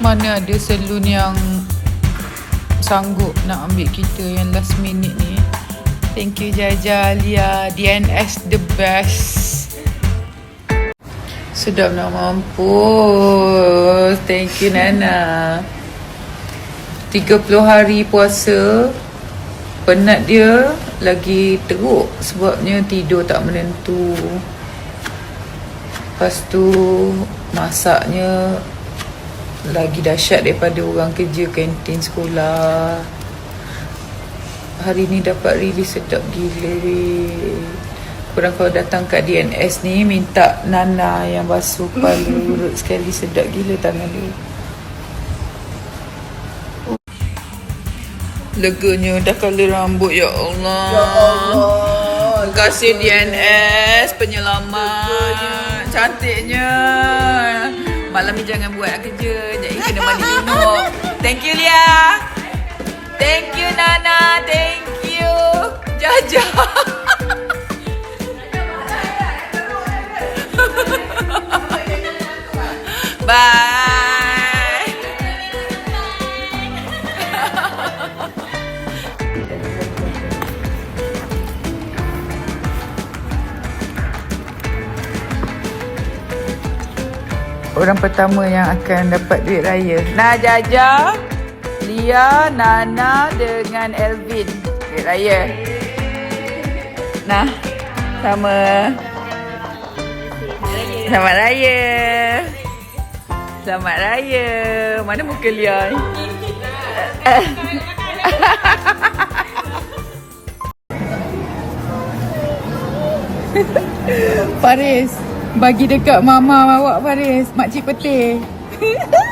Mana ada salon yang sanggup nak ambil kita yang last minute ni. Thank you Jaja Lia. DNS the best. Sedap nak mampus. Thank you Nana. 30 hari puasa. Penat dia lagi teruk sebabnya tidur tak menentu. Lepas tu masaknya lagi dahsyat daripada orang kerja kantin sekolah. Hari ni dapat rilis sedap gila weh. Korang kalau datang kat DNS ni minta Nana yang basuh kepala urut sekali sedap gila tangan dia. Leganya dah colour rambut ya Allah. Ya Allah. Terima kasih DNS penyelamat. Cantiknya. Malam ni jangan buat kerja. Jadi kena mandi junub. Thank you Lia. Thank you Nana. Thank you. Jaja. Bye. Orang pertama yang akan dapat duit raya. Nah Jaja, Lia, Nana dengan Elvin. Duit raya. Nah, sama. Selamat raya. Selamat raya. Mana muka Lia? Faris, bagi dekat mama awak Faris, makcik putih.